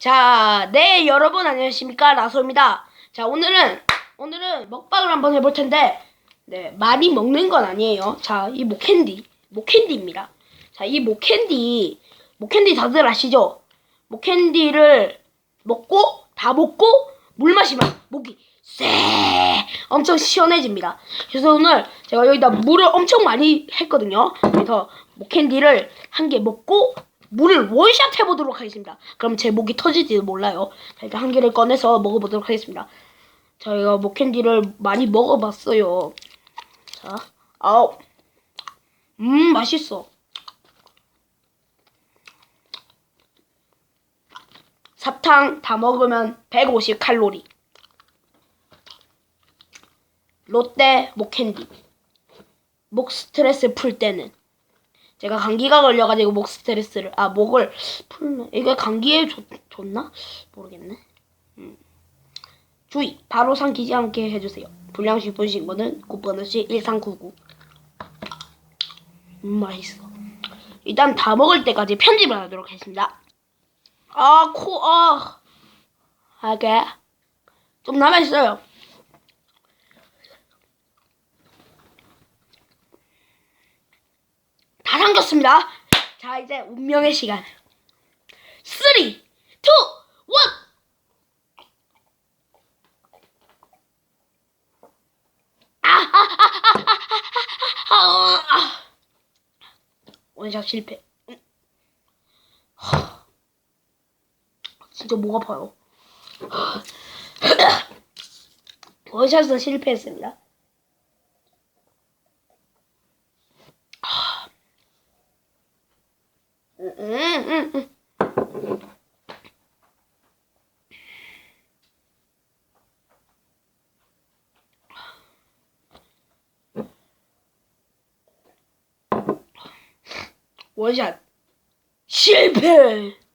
자, 네, 여러분 안녕하십니까. 나소입니다. 자, 오늘은, 오늘은 먹방을 한번 해볼 텐데, 네, 많이 먹는 건 아니에요. 자, 이 모캔디, 모캔디입니다. 자, 이 모캔디, 모캔디 다들 아시죠? 모캔디를 먹고, 다 먹고, 물 마시면 목이 쎄! 엄청 시원해집니다. 그래서 오늘 제가 여기다 물을 엄청 많이 했거든요. 그래서 모캔디를 한 개 먹고, 물을 원샷 해보도록 하겠습니다. 그럼 제 목이 터질지도 몰라요. 자, 일단 한 개를 꺼내서 먹어보도록 하겠습니다. 저희가 목캔디를 많이 먹어봤어요. 자, 아우, 음 맛있어. 사탕 다 먹으면 150 칼로리. 롯데 목캔디. 목 스트레스 풀 때는. 제가 감기가 걸려가지고 목 스트레스를 아 목을 풀는 이게 감기에 좋, 좋나 모르겠네. 음. 주의 바로 삼키지 않게 해주세요. 불량식 분식번은 굿번호시 1399. 음 맛있어. 일단 다 먹을 때까지 편집을 하도록 하겠습니다. 아 코 아. 하게 좀 남아 있어요. 다 삼켰습니다. 자, 이제 운명의 시간. 3, 2, 1. 아, 아, 아, 아, 아, 아, 아. 원샷 실패. 음. 하. 진짜 목 아파요. 원샷은 실패했습니다. 음, 음, 음. 원샷 실패.